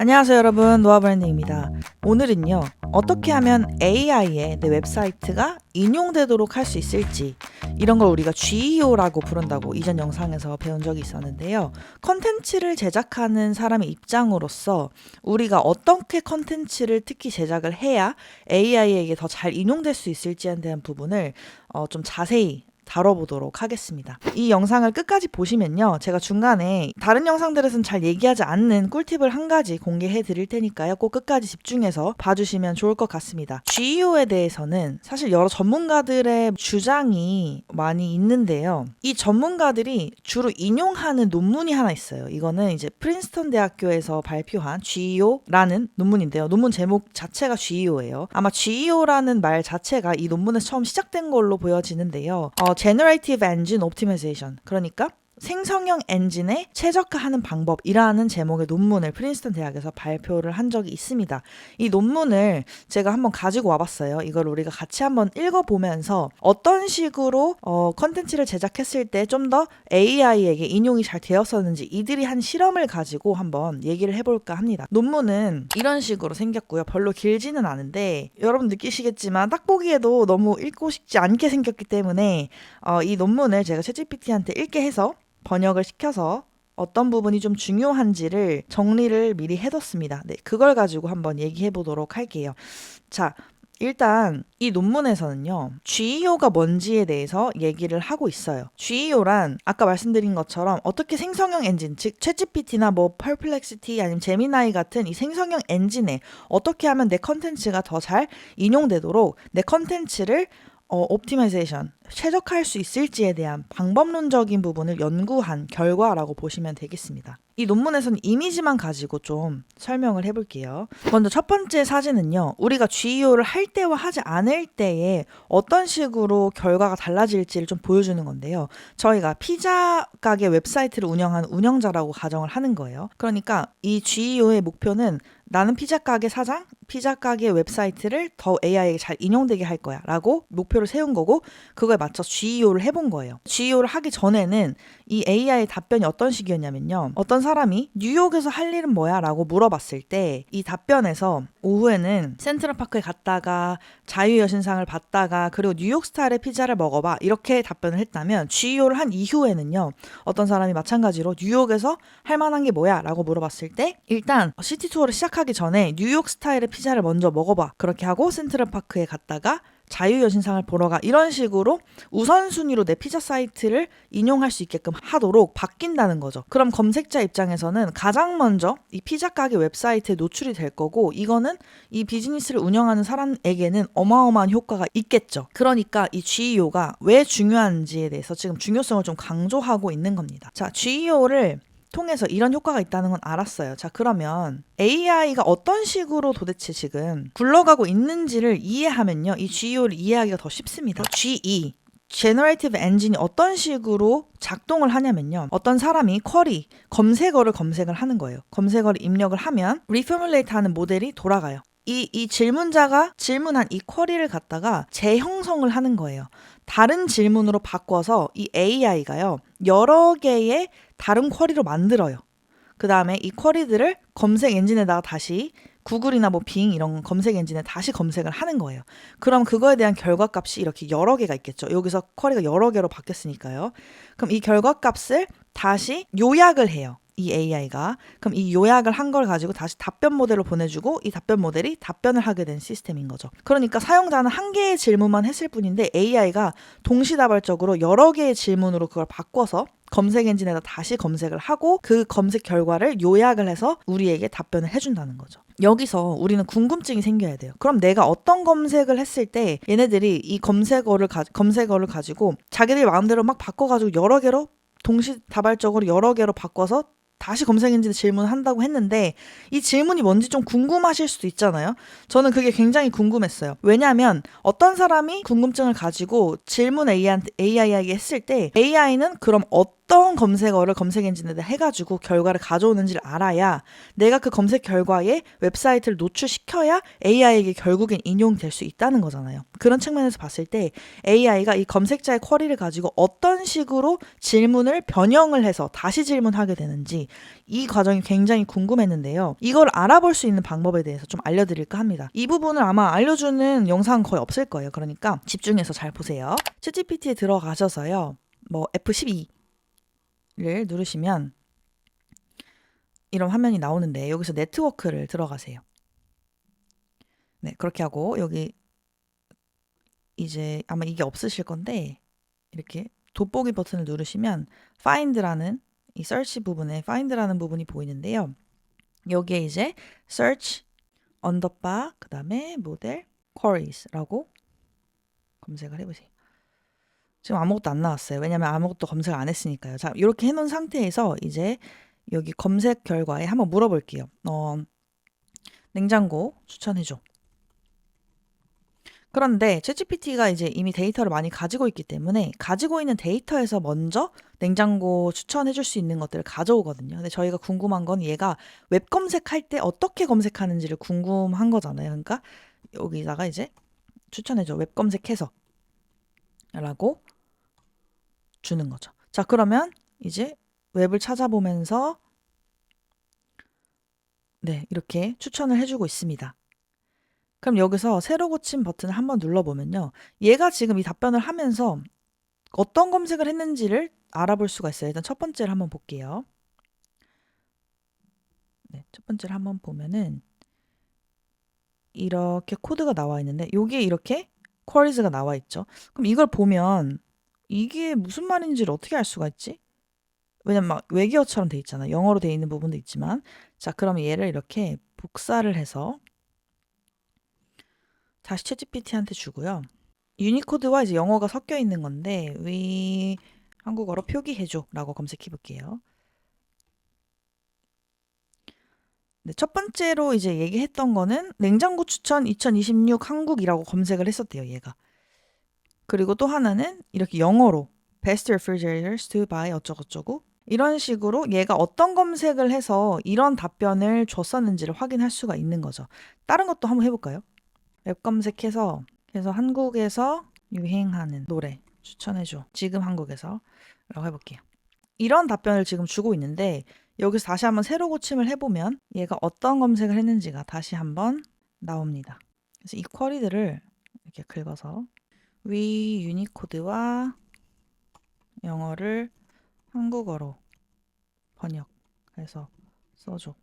안녕하세요 여러분 노아브랜딩입니다. 오늘은요 어떻게 하면 AI에 내 웹사이트가 인용되도록 할 수 있을지 이런 걸 우리가 GEO라고 부른다고 이전 영상에서 배운 적이 있었는데요. 컨텐츠를 제작하는 사람의 입장으로서 우리가 어떻게 컨텐츠를 특히 제작을 해야 AI에게 더 잘 인용될 수 있을지에 대한 부분을 어, 좀 자세히 다뤄보도록 하겠습니다. 이 영상을 끝까지 보시면요. 제가 중간에 다른 영상들에서는 잘 얘기하지 않는 꿀팁을 한 가지 공개해 드릴 테니까요. 꼭 끝까지 집중해서 봐주시면 좋을 것 같습니다. GEO에 대해서는 사실 여러 전문가들의 주장이 많이 있는데요. 이 전문가들이 주로 인용하는 논문이 하나 있어요. 이거는 이제 프린스턴 대학교에서 발표한 GEO라는 논문인데요. 논문 제목 자체가 GEO예요. 아마 GEO라는 말 자체가 이 논문에서 처음 시작된 걸로 보여지는데요. 어, Generative Engine Optimization. 그러니까 생성형 엔진에 최적화하는 방법이라는 제목의 논문을 프린스턴 대학에서 발표를 한 적이 있습니다. 이 논문을 제가 한번 가지고 와봤어요. 이걸 우리가 같이 한번 읽어보면서 어떤 식으로 어, 컨텐츠를 제작했을 때 좀 더 AI에게 인용이 잘 되었었는지 이들이 한 실험을 가지고 한번 얘기를 해볼까 합니다. 논문은 이런 식으로 생겼고요. 별로 길지는 않은데 여러분 느끼시겠지만 딱 보기에도 너무 읽고 싶지 않게 생겼기 때문에 어, 이 논문을 제가 챗GPT한테 읽게 해서 번역을 시켜서 어떤 부분이 좀 중요한지를 정리를 미리 해뒀습니다. 네, 그걸 가지고 한번 얘기해 보도록 할게요. 자, 일단 이 논문에서는요, GEO가 뭔지에 대해서 얘기를 하고 있어요. GEO란 아까 말씀드린 것처럼 어떻게 생성형 엔진, 즉 챗GPT나 뭐 펄플렉시티 아니면 제미나이 같은 이 생성형 엔진에 어떻게 하면 내 컨텐츠가 더 잘 인용되도록 내 컨텐츠를 어, 옵티마이제이션, 최적화할 수 있을지에 대한 방법론적인 부분을 연구한 결과라고 보시면 되겠습니다. 이 논문에서는 이미지만 가지고 좀 설명을 해볼게요. 먼저 첫 번째 사진은요, 우리가 GEO를 할 때와 하지 않을 때에 어떤 식으로 결과가 달라질지를 좀 보여주는 건데요. 저희가 피자 가게 웹사이트를 운영하는 운영자라고 가정을 하는 거예요. 그러니까 이 GEO의 목표는 나는 피자 가게 사장, 피자 가게 웹사이트를 더 AI에게 잘 인용되게 할 거야 라고 목표를 세운 거고 그거에 맞춰 GEO를 해본 거예요. GEO를 하기 전에는 이 AI 답변이 어떤 식이었냐면요. 어떤 사람이 뉴욕에서 할 일은 뭐야? 라고 물어봤을 때 이 답변에서 오후에는 센트럴파크에 갔다가 자유여신상을 봤다가 그리고 뉴욕 스타일의 피자를 먹어봐 이렇게 답변을 했다면 GEO를 한 이후에는요. 어떤 사람이 마찬가지로 뉴욕에서 할 만한 게 뭐야? 라고 물어봤을 때 일단 시티 투어를 시작하 기 전에 뉴욕 스타일의 피자를 먼저 먹어봐 그렇게 하고 센트럴파크에 갔다가 자유여신상을 보러 가 이런 식으로 우선순위로 내 피자 사이트를 인용할 수 있게끔 하도록 바뀐다는 거죠. 그럼 검색자 입장에서는 가장 먼저 이 피자 가게 웹사이트에 노출이 될 거고 이거는 이 비즈니스를 운영하는 사람에게는 어마어마한 효과가 있겠죠. 그러니까 이 GEO가 왜 중요한지에 대해서 지금 중요성을 좀 강조하고 있는 겁니다. 자, GEO를 통해서 이런 효과가 있다는 건 알았어요. 자, 그러면 AI가 어떤 식으로 도대체 지금 굴러가고 있는지를 이해하면요. 이 GEO를 이해하기가 더 쉽습니다. GE. 제너레이티브 엔진이 어떤 식으로 작동을 하냐면요. 어떤 사람이 쿼리, 검색어를 검색을 하는 거예요. 검색어를 입력을 하면 리포뮬레이트 하는 모델이 돌아가요. 이, 이 질문자가 질문한 이 쿼리를 갖다가 재형성을 하는 거예요. 다른 질문으로 바꿔서 이 AI가요, 여러 개의 다른 쿼리로 만들어요. 그 다음에 이 쿼리들을 검색 엔진에다가 다시 구글이나 뭐 빙 이런 검색 엔진에 다시 검색을 하는 거예요. 그럼 그거에 대한 결과 값이 이렇게 여러 개가 있겠죠. 여기서 쿼리가 여러 개로 바뀌었으니까요. 그럼 이 결과 값을 다시 요약을 해요. 이 AI가 그럼 이 요약을 한 걸 가지고 다시 답변 모델로 보내주고 이 답변 모델이 답변을 하게 된 시스템인 거죠. 그러니까 사용자는 한 개의 질문만 했을 뿐인데 AI가 동시다발적으로 여러 개의 질문으로 그걸 바꿔서 검색 엔진에다 다시 검색을 하고 그 검색 결과를 요약을 해서 우리에게 답변을 해준다는 거죠. 여기서 우리는 궁금증이 생겨야 돼요. 그럼 내가 어떤 검색을 했을 때 얘네들이 이 검색어를 가, 검색어를 가지고 자기들 마음대로 막 바꿔가지고 여러 개로 동시다발적으로 여러 개로 바꿔서 다시 검색 엔진에 질문한다고 했는데 이 질문이 뭔지 좀 궁금하실 수도 있잖아요. 저는 그게 굉장히 궁금했어요. 왜냐하면 어떤 사람이 궁금증을 가지고 질문 AI한테, AI에게 했을 때 AI는 그럼 어떤 어떤 검색어를 검색 엔진에다 해가지고 결과를 가져오는지를 알아야 내가 그 검색 결과에 웹사이트를 노출시켜야 AI에게 결국엔 인용될 수 있다는 거잖아요. 그런 측면에서 봤을 때 AI가 이 검색자의 쿼리를 가지고 어떤 식으로 질문을 변형을 해서 다시 질문하게 되는지 이 과정이 굉장히 궁금했는데요. 이걸 알아볼 수 있는 방법에 대해서 좀 알려드릴까 합니다. 이 부분을 아마 알려주는 영상 거의 없을 거예요. 그러니까 집중해서 잘 보세요. 챗GPT에 들어가셔서요. 뭐 F12 를 누르시면 이런 화면이 나오는데 여기서 네트워크를 들어가세요. 네, 그렇게 하고 여기 이제 아마 이게 없으실 건데 이렇게 돋보기 버튼을 누르시면 find라는 이 search 부분에 find라는 부분이 보이는데요. 여기에 이제 search 언더바 그다음에 모델 queries라고 검색을 해 보세요. 지금 아무것도 안 나왔어요. 왜냐면 아무것도 검색 안 했으니까요. 자, 이렇게 해놓은 상태에서 이제 여기 검색 결과에 한번 물어볼게요. 어, 냉장고 추천해줘. 그런데 챗GPT가 이제 이미 데이터를 많이 가지고 있기 때문에 가지고 있는 데이터에서 먼저 냉장고 추천해 줄 수 있는 것들을 가져오거든요. 근데 저희가 궁금한 건 얘가 웹 검색할 때 어떻게 검색하는지를 궁금한 거잖아요. 그러니까 여기다가 이제 추천해 줘. 웹 검색해서 라고 주는 거죠. 자, 그러면 이제 웹을 찾아보면서 네, 이렇게 추천을 해주고 있습니다. 그럼 여기서 새로 고침 버튼을 한번 눌러보면요. 얘가 지금 이 답변을 하면서 어떤 검색을 했는지를 알아볼 수가 있어요. 일단 첫 번째를 한번 볼게요. 네, 첫 번째를 한번 보면은 이렇게 코드가 나와 있는데 여기에 이렇게 queries가 나와 있죠. 그럼 이걸 보면 이게 무슨 말인지를 어떻게 알 수가 있지? 왜냐면 막 외계어처럼 돼 있잖아. 영어로 돼 있는 부분도 있지만 자, 그러면 얘를 이렇게 복사를 해서 다시 챗GPT한테 주고요. 유니코드와 이제 영어가 섞여 있는 건데 위 한국어로 표기해줘라고 검색해 볼게요. 네, 첫 번째로 이제 얘기했던 거는 냉장고 추천 2026 한국이라고 검색을 했었대요, 얘가. 그리고 또 하나는 이렇게 영어로 best refrigerators to buy 어쩌고저쩌고 이런 식으로 얘가 어떤 검색을 해서 이런 답변을 줬었는지를 확인할 수가 있는 거죠. 다른 것도 한번 해볼까요? 웹 검색해서 그래서 한국에서 유행하는 노래 추천해줘. 지금 한국에서 라고 해볼게요. 이런 답변을 지금 주고 있는데 여기서 다시 한번 새로 고침을 해보면 얘가 어떤 검색을 했는지가 다시 한번 나옵니다. 그래서 이 쿼리들을 이렇게 긁어서 위 유니코드와 영어를 한국어로 번역해서 써줘.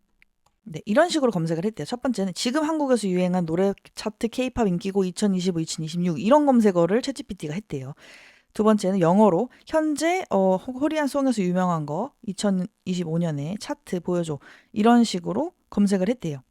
네, 이런 식으로 검색을 했대요. 첫 번째는 지금 한국에서 유행한 노래 차트 K-팝 인기고 2025, 2026 이런 검색어를 챗GPT가 했대요. 두 번째는 영어로 현재 어, 코리안 송에서 유명한 거 2025년에 차트 보여줘 이런 식으로 검색을 했대요.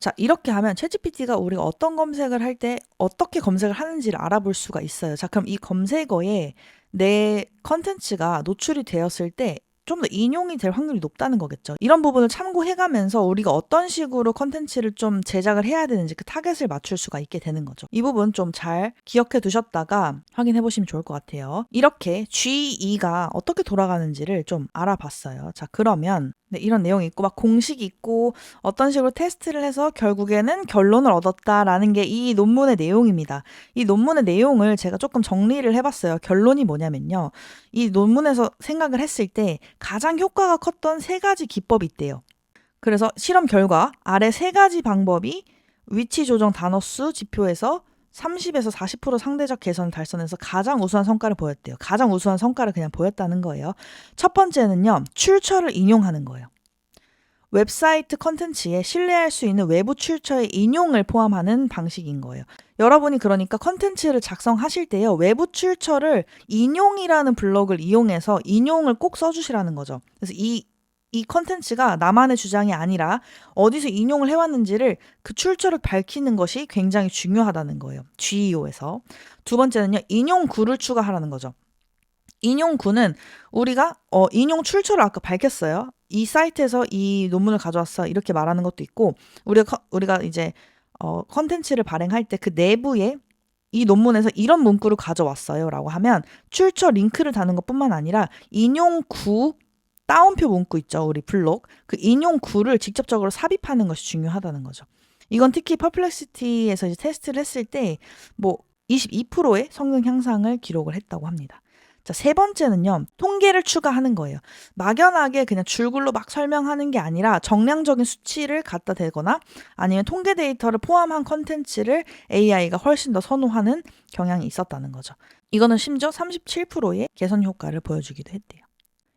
자 이렇게 하면 챗GPT가 우리가 어떤 검색을 할 때 어떻게 검색을 하는지를 알아볼 수가 있어요. 자 그럼 이 검색어에 내 컨텐츠가 노출이 되었을 때 좀 더 인용이 될 확률이 높다는 거겠죠. 이런 부분을 참고해가면서 우리가 어떤 식으로 컨텐츠를 좀 제작을 해야 되는지 그 타겟을 맞출 수가 있게 되는 거죠. 이 부분 좀 잘 기억해 두셨다가 확인해 보시면 좋을 것 같아요. 이렇게 G2가 어떻게 돌아가는지를 좀 알아봤어요. 자, 그러면 네, 이런 내용이 있고 막 공식이 있고 어떤 식으로 테스트를 해서 결국에는 결론을 얻었다라는 게 이 논문의 내용입니다. 이 논문의 내용을 제가 조금 정리를 해봤어요. 결론이 뭐냐면요. 이 논문에서 생각을 했을 때 가장 효과가 컸던 세 가지 기법이 있대요. 그래서 실험 결과 아래 세 가지 방법이 위치 조정 단어 수 지표에서 30에서 40% 상대적 개선을 달성해서 가장 우수한 성과를 보였대요. 가장 우수한 성과를 그냥 보였다는 거예요. 첫 번째는요, 출처를 인용하는 거예요. 웹사이트 컨텐츠에 신뢰할 수 있는 외부 출처의 인용을 포함하는 방식인 거예요. 여러분이 그러니까 컨텐츠를 작성하실 때요, 외부 출처를 인용이라는 블록을 이용해서 인용을 꼭 써주시라는 거죠. 그래서 이 이 컨텐츠가 나만의 주장이 아니라 어디서 인용을 해왔는지를 그 출처를 밝히는 것이 굉장히 중요하다는 거예요. GEO에서. 두 번째는요, 인용구를 추가하라는 거죠. 인용구는 우리가 어, 인용 출처를 아까 밝혔어요. 이 사이트에서 이 논문을 가져왔어. 이렇게 말하는 것도 있고, 우리가, 커- 우리가 이제 어, 컨텐츠를 발행할 때 그 내부에 이 논문에서 이런 문구를 가져왔어요. 라고 하면 출처 링크를 다는 것 뿐만 아니라 인용 구 따옴표 문구 있죠. 우리 블록. 그 인용 구를 직접적으로 삽입하는 것이 중요하다는 거죠. 이건 특히 퍼플렉시티에서 이제 테스트를 했을 때 뭐 22%의 성능 향상을 기록을 했다고 합니다. 자, 세 번째는요. 통계를 추가하는 거예요. 막연하게 그냥 줄글로 막 설명하는 게 아니라 정량적인 수치를 갖다 대거나 아니면 통계 데이터를 포함한 컨텐츠를 AI가 훨씬 더 선호하는 경향이 있었다는 거죠. 이거는 심지어 37%의 개선 효과를 보여주기도 했대요.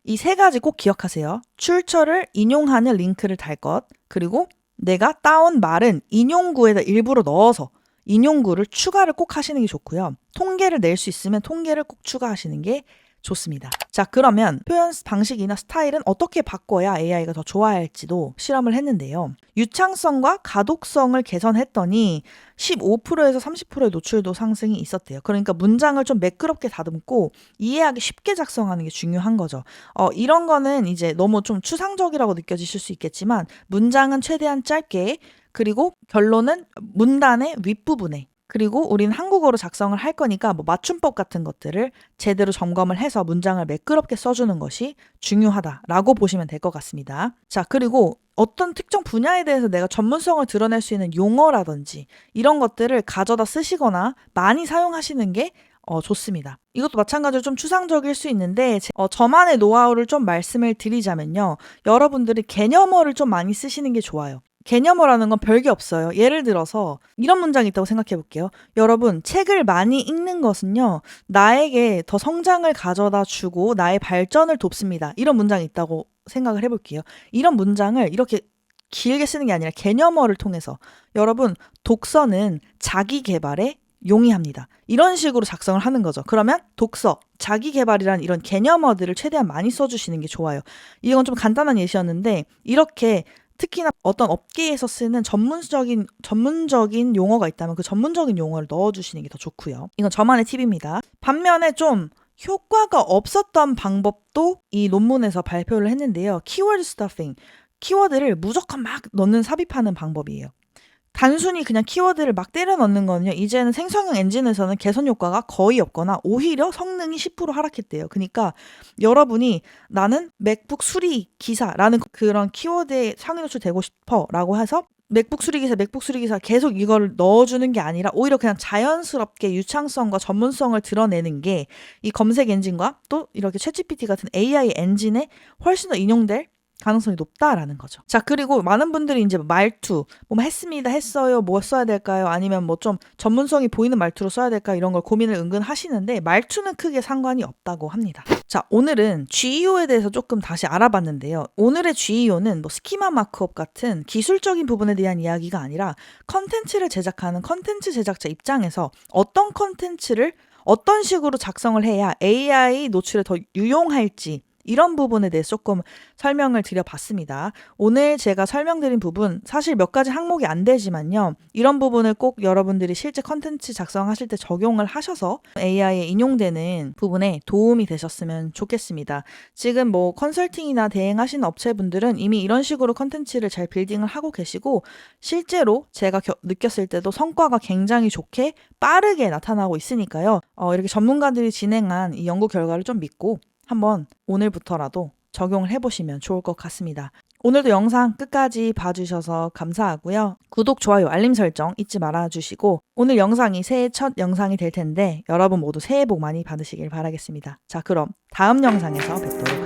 이 세 가지 꼭 기억하세요. 출처를 인용하는 링크를 달 것, 그리고 내가 따온 말은 인용구에다 일부러 넣어서 인용구를 추가를 꼭 하시는 게 좋고요. 통계를 낼 수 있으면 통계를 꼭 추가하시는 게 좋습니다. 자, 그러면 표현 방식이나 스타일은 어떻게 바꿔야 AI가 더 좋아할지도 실험을 했는데요. 유창성과 가독성을 개선했더니 15%에서 30%의 노출도 상승이 있었대요. 그러니까 문장을 좀 매끄럽게 다듬고 이해하기 쉽게 작성하는 게 중요한 거죠. 어, 이런 거는 이제 너무 좀 추상적이라고 느껴지실 수 있겠지만 문장은 최대한 짧게 그리고 결론은 문단의 윗부분에 그리고 우리는 한국어로 작성을 할 거니까 뭐 맞춤법 같은 것들을 제대로 점검을 해서 문장을 매끄럽게 써주는 것이 중요하다라고 보시면 될 것 같습니다. 자, 그리고 어떤 특정 분야에 대해서 내가 전문성을 드러낼 수 있는 용어라든지 이런 것들을 가져다 쓰시거나 많이 사용하시는 게 어, 좋습니다. 이것도 마찬가지로 좀 추상적일 수 있는데 제- 어, 저만의 노하우를 좀 말씀을 드리자면요. 여러분들이 개념어를 좀 많이 쓰시는 게 좋아요. 개념어라는 건 별게 없어요. 예를 들어서 이런 문장이 있다고 생각해 볼게요. 여러분, 책을 많이 읽는 것은요, 나에게 더 성장을 가져다 주고 나의 발전을 돕습니다. 이런 문장이 있다고 생각을 해 볼게요. 이런 문장을 이렇게 길게 쓰는 게 아니라 개념어를 통해서 여러분, 독서는 자기 개발에 용이합니다. 이런 식으로 작성을 하는 거죠. 그러면 독서, 자기 개발이란 이런 개념어들을 최대한 많이 써주시는 게 좋아요. 이건 좀 간단한 예시였는데 이렇게 특히나 어떤 업계에서 쓰는 전문적인 전문적인 용어가 있다면 그 전문적인 용어를 넣어주시는 게 더 좋고요. 이건 저만의 팁입니다. 반면에 좀 효과가 없었던 방법도 이 논문에서 발표를 했는데요. 키워드 스타핑, 키워드를 무조건 막 넣는 삽입하는 방법이에요. 단순히 그냥 키워드를 막 때려 넣는 거는요. 이제는 생성형 엔진에서는 개선 효과가 거의 없거나 오히려 성능이 10% 하락했대요. 그러니까 여러분이 나는 맥북 수리 기사라는 그런 키워드에 상위 노출되고 싶어라고 해서 맥북 수리 기사, 맥북 수리 기사 계속 이걸 넣어주는 게 아니라 오히려 그냥 자연스럽게 유창성과 전문성을 드러내는 게 이 검색 엔진과 또 이렇게 챗GPT 같은 AI 엔진에 훨씬 더 인용될 가능성이 높다라는 거죠. 자, 그리고 많은 분들이 이제 말투, 뭐 했습니다, 했어요, 뭐 써야 될까요? 아니면 뭐 좀 전문성이 보이는 말투로 써야 될까? 이런 걸 고민을 은근 하시는데 말투는 크게 상관이 없다고 합니다. 자, 오늘은 GEO에 대해서 조금 다시 알아봤는데요. 오늘의 GEO는 뭐 스키마 마크업 같은 기술적인 부분에 대한 이야기가 아니라 컨텐츠를 제작하는 컨텐츠 제작자 입장에서 어떤 컨텐츠를 어떤 식으로 작성을 해야 AI 노출에 더 유용할지 이런 부분에 대해서 조금 설명을 드려봤습니다. 오늘 제가 설명드린 부분 사실 몇 가지 항목이 안 되지만요. 이런 부분을 꼭 여러분들이 실제 컨텐츠 작성하실 때 적용을 하셔서 AI에 인용되는 부분에 도움이 되셨으면 좋겠습니다. 지금 뭐 컨설팅이나 대행하시는 업체분들은 이미 이런 식으로 컨텐츠를 잘 빌딩을 하고 계시고 실제로 제가 겨- 느꼈을 때도 성과가 굉장히 좋게 빠르게 나타나고 있으니까요. 어, 이렇게 전문가들이 진행한 이 연구 결과를 좀 믿고 한번 오늘부터라도 적용을 해보시면 좋을 것 같습니다. 오늘도 영상 끝까지 봐주셔서 감사하고요. 구독, 좋아요, 알림 설정 잊지 말아주시고 오늘 영상이 새해 첫 영상이 될 텐데 여러분 모두 새해 복 많이 받으시길 바라겠습니다. 자 그럼 다음 영상에서 뵙도록